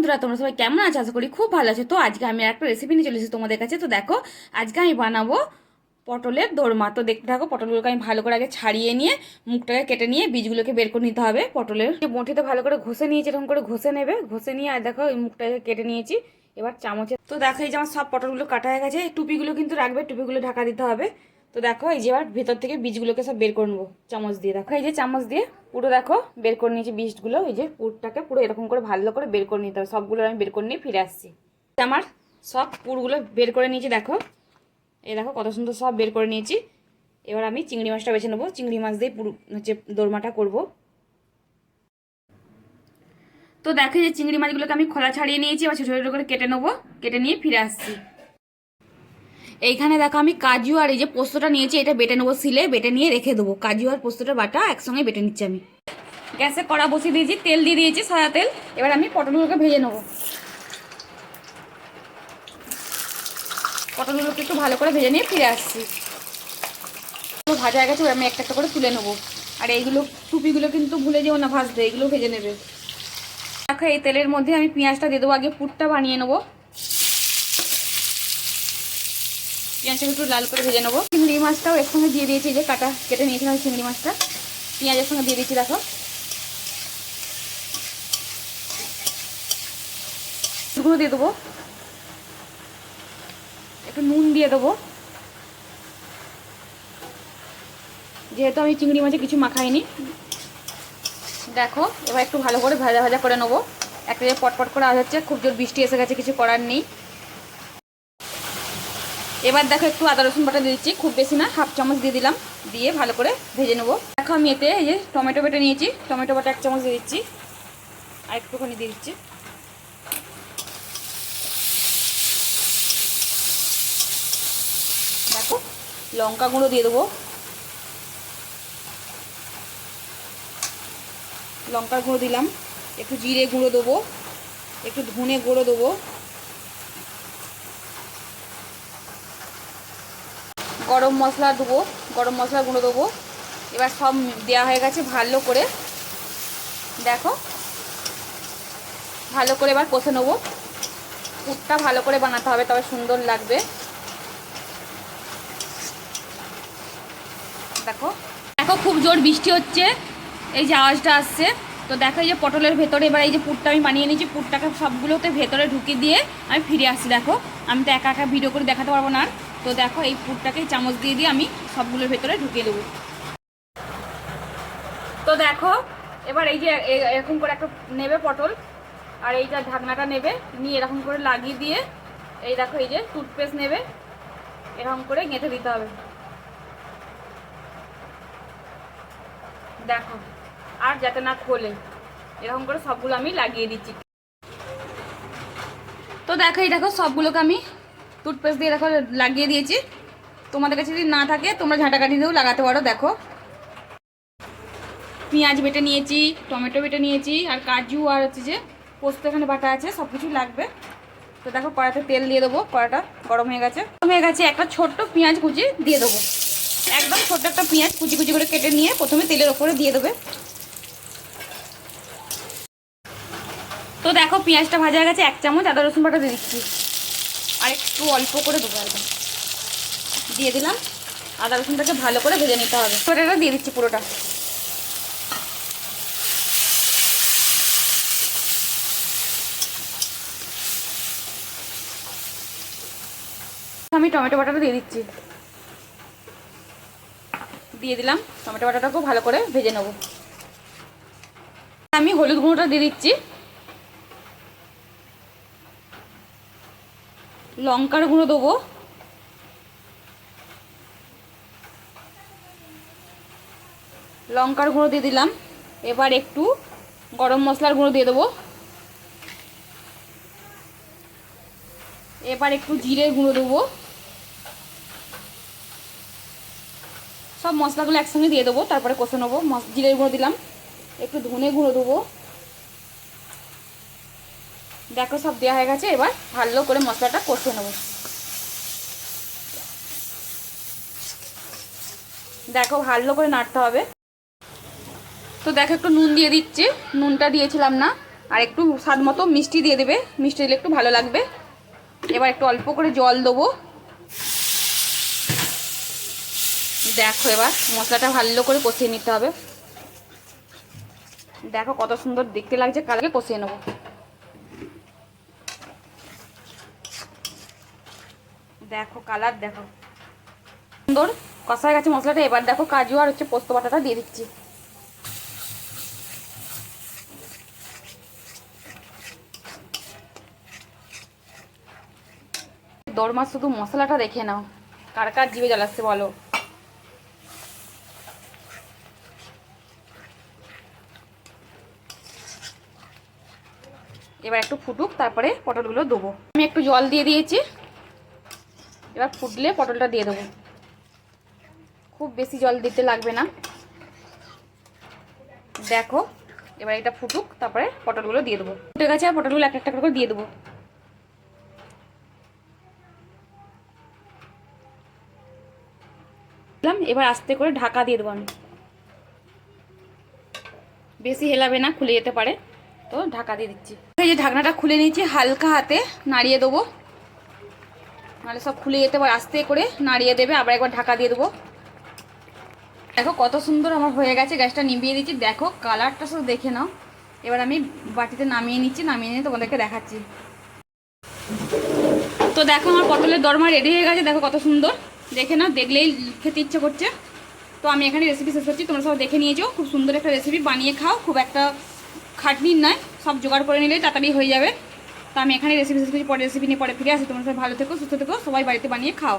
বন্ধুরা, তোমরা সবাই কেমন আছো? আশা করি খুব ভালো আছো। তো আজকে আমি একটা রেসিপি নিয়ে চলে তোমাদের কাছে। তো দেখো, আজকে আমি বানাবো পটলের দোরমা। তো দেখতে থাকো, পটলগুলোকে আমি ভালো করে আগে ছাড়িয়ে নিয়ে, মুখটাকে কেটে নিয়ে বীজগুলোকে বের করে নিতে হবে পটলের। বটিতে ভালো করে ঘষে নিয়েছি এরকম করে ঘষে নেবে, ঘষে নিয়ে, আর দেখো মুখটাকে কেটে নিয়েছি। এবার চামচে তো দেখো, এই যে আমার সব পটলগুলো কাটা হয়ে গেছে। টুপিগুলো কিন্তু রাখবে, টুপিগুলো ঢাকা দিতে হবে। তো দেখো, এই যে এবার ভেতর থেকে বীজগুলোকে সব বের করে নেব, চামচ দিয়ে। দেখো, এই যে চামচ দিয়ে পুরো দেখো বের করে নিয়েছি বীজগুলো, এই যে পুরটাকে পুরো এরকম করে ভালো করে বের করে নিতে হবে। সবগুলো আমি বের করে নিয়ে ফিরে আসছি। আমার সব পুরগুলো বের করে নিয়েছি, দেখো। এই দেখো, কত সুন্দর সব বের করে নিয়েছি। এবার আমি চিংড়ি মাছটা বেছে নেব। চিংড়ি মাছ দিয়ে পুরো হচ্ছে দোরমাটা করব। তো দেখো যে চিংড়ি মাছগুলোকে আমি খোলা ছাড়িয়ে নিয়েছি, এবার ছোটো ছোটো করে কেটে নেব। কেটে নিয়ে ফিরে আসছি। এইখানে দেখো আমি কাজু আর এই যে পোস্তটা নিয়েছি, এটা বেটে নেব সিলে, বেটে নিয়ে রেখে দেবো। কাজু আর পোস্তটা বাটা একসঙ্গে বেটে নিচ্ছি আমি। গ্যাসে কড়া বসিয়ে দিয়েছি, তেল দিয়ে দিয়েছি, সাদা তেল। এবার আমি পটলগুলোকে ভেজে নেব। পটলগুলোকে একটু ভালো করে ভেজে নিয়ে ফিরে আসছি। ভাজা গেছে আমি একটা একটা করে তুলে নেব। আর এইগুলো, টুপিগুলো কিন্তু ভুলে যেও না, ভাজতে, এগুলো ভেজে নেবে। দেখো, এই তেলের মধ্যে আমি পেঁয়াজটা দিয়ে দেবো। আগে পুরটা বানিয়ে নেব। পেঁয়াজটাকে একটু লাল করে ভেজে নেব। চিংড়ি মাছটাও এর সঙ্গে দিয়ে দিয়েছি যে কাটা কেটে নিয়েছিলাম চিংড়ি মাছটা। পেঁয়াজের সঙ্গে দিয়ে দিয়েছি, দেখো। গুঁড়ো দিয়ে দেবো। একটু নুন দিয়ে দেবো। যেহেতু আমি চিংড়ি মাছে কিছু মাখাইনি। দেখো, এবার একটু ভালো করে ভাজা ভাজা করে নেব। একটা যে পটপট করে আওয়াজ হচ্ছে, খুব জোর বৃষ্টি এসে গেছে, কিছু করার নেই। এবার দেখো একটু আদা রসুন বাটা দিয়ে দিচ্ছি। খুব বেশি না, হাফ চামচ দিয়ে দিলাম। দিয়ে ভালো করে ভেজে নেব। দেখো আমি এতে এই যে টমেটো বেটে নিয়েছি। টমেটো বাটা এক চামচ দিয়ে দিচ্ছি। আর একটুখানি দিয়ে দিচ্ছি। দেখো, লঙ্কা গুঁড়ো দিয়ে দেবো। লঙ্কার গুঁড়ো দিলাম। একটু জিরে গুঁড়ো দেবো। একটু ধনে গুঁড়ো দেবো। গরম মশলা দেবো, গরম মশলা গুঁড়ো দেবো। এবার সব দেওয়া হয়ে গেছে ভালো করে। দেখো, ভালো করে এবার কষে নেব। পুরটা ভালো করে বানাতে হবে, তবে সুন্দর লাগবে। দেখো দেখো খুব জোর বৃষ্টি হচ্ছে, এই যে আওয়াজটা আসছে। তো দেখো এই যে পটলের ভেতরে, এবার এই যে পুরটা আমি বানিয়ে নিয়েছি, পুরটাকে সবগুলোতে ভেতরে ঢুকিয়ে দিয়ে আমি ফিরে আসছি, দেখো। আমি তো একা একা ভিডিও করে দেখাতে পারব না আর। তো দেখো এই পুরটাকে চামচ দিয়ে দিয়ে আমি সবগুলোর ভেতরে ঢুকিয়ে দেবো। তো দেখো, এবার এই যে এরকম করে একটা নেবে পটল, আর এই যে ঢাকনাটা নেবে, নিয়ে এরকম করে লাগিয়ে দিয়ে এই দেখো এই যে টুথপেস্ট নেবে, এরকম করে গেঁথে দিতে হবে। দেখো, আর যাতে না খোলে, এরকম করে সবগুলো আমি লাগিয়ে দিচ্ছি। তো দেখো এই দেখো সবগুলোকে আমি টুথপেস্ট দিয়ে দেখো লাগিয়ে দিয়েছি। তোমাদের কাছে যদি না থাকে, তোমরা ঝাঁটাকাঠি দিয়েও লাগাতে পারো, দেখো। পেঁয়াজ বেটে নিয়েছি, টমেটো বেটে নিয়েছি, আর কাজু, আর হচ্ছে যে পোস্ত এখানে বাটা আছে সব কিছু লাগবে। তো দেখো কড়াতে তেল দিয়ে দেবো কড়াটা গরম হয়ে গেছে। গরম হয়ে গেছে, একটা ছোট্ট পেঁয়াজ কুচি দিয়ে দেবো। একদম ছোট্ট একটা পেঁয়াজ কুচি কুচি করে কেটে নিয়ে প্রথমে তেলের ওপরে দিয়ে দেবে। তো দেখো, পেঁয়াজটা ভাজা গেছে, এক চামচ আদা রসুন বাটা দিয়ে দিচ্ছি। আর একটু অল্প করে দেবো একদম। দিয়ে দিলাম। আদা রসুনটাকে ভালো করে ভেজে নিতে হবে। এটা দিয়ে দিচ্ছি পুরোটা। আমি টমেটো বাটাটা দিয়ে দিচ্ছি। দিয়ে দিলাম। টমেটো বাটাটাকেও ভালো করে ভেজে নেব। আমি হলুদ গুঁড়োটা দিয়ে দিচ্ছি। লঙ্কার গুঁড়ো দেবো। লঙ্কার গুঁড়ো দিয়ে দিলাম। এবার একটু গরম মশলার গুঁড়ো দিয়ে দেবো। এবার একটু জিরের গুঁড়ো দেবো। সব মশলাগুলো একসঙ্গে দিয়ে দেবো, তারপরে কষে নেব। জিরের গুঁড়ো দিলাম। একটু ধনে গুঁড়ো দেবো। দেখো সব দেওয়া হয়ে গেছে, এবার ভালো করে মশলাটা কষে নেব। দেখো ভালো করে নাড়তে হবে। তো দেখো একটু নুন দিয়ে দিচ্ছি, নুনটা দিয়েছিলাম না, আর একটু স্বাদ মতো মিষ্টি দিয়ে দেবে, মিষ্টি দিলে একটু ভালো লাগবে। এবার একটু অল্প করে জল দেবো। দেখো এবার মশলাটা ভালো করে কষিয়ে নিতে হবে। দেখো কত সুন্দর দেখতে লাগছে, কালকে কষিয়ে নেব। দেখো কালার দেখো। সুন্দর। কষা হয়ে গেছে মশলাটা, এবার দেখো কাজু আর হচ্ছে পোস্ত বাটাটা দিয়ে দিচ্ছি। দরমাস শুধু মশলাটা দেখে নাও। কার কার জিভে জ্বালাচ্ছে বলো? এবার একটু ফুটুক, তারপরে পটলগুলো দেবো। আমি একটু জল দিয়ে দিয়েছি। এবার ফুটলে পটলটা দিয়ে দেবো। খুব বেশি জল দিতে লাগবে না। দেখো, এবার এটা ফুটুক, তারপরে পটলগুলো দিয়ে দেবো। ফুটে গেছে, আর পটলগুলো এক একটা করে দিয়ে দেবো। এবার আস্তে করে ঢাকা দিয়ে দেবো আমি। বেশি হেলাবে না, খুলে যেতে পারে। তো ঢাকা দিয়ে দিচ্ছি। যে ঢাকনাটা খুলে নিয়েছি, হালকা হাতে নাড়িয়ে দেবো। নাহলে সব খুলে যেতে পারে। আস্তে করে নাড়িয়ে দেবে, আবার একবার ঢাকা দিয়ে দেবো। দেখো কত সুন্দর আমার হয়ে গেছে, গ্যাসটা নিভিয়ে দিচ্ছি। দেখো কালারটা শুধু দেখে নাও। এবার আমি বাটিতে নামিয়ে নিচ্ছি, নামিয়ে নিয়ে তোমাদেরকে দেখাচ্ছি। তো দেখো আমার পটলের দরমা রেডি হয়ে গেছে, দেখো কত সুন্দর। দেখে নাও, দেখলেই খেতে ইচ্ছে করছে। তো আমি এখানে রেসিপি শেষ করছি, তোমরা সব দেখে নিয়েছো খুব সুন্দর একটা রেসিপি বানিয়ে খাও। খুব একটা খাটনির নয়, সব জোগাড় করে নিলেই তাড়াতাড়ি হয়ে যাবে। তো আমি এখানে রেসিপি শেষ পরে রেসিপি নিয়ে পরে ফিরে আসি। তোমরা সবাই ভালো থেকো, সুস্থ থেকো, সবাই বাড়িতে বানিয়ে খাও।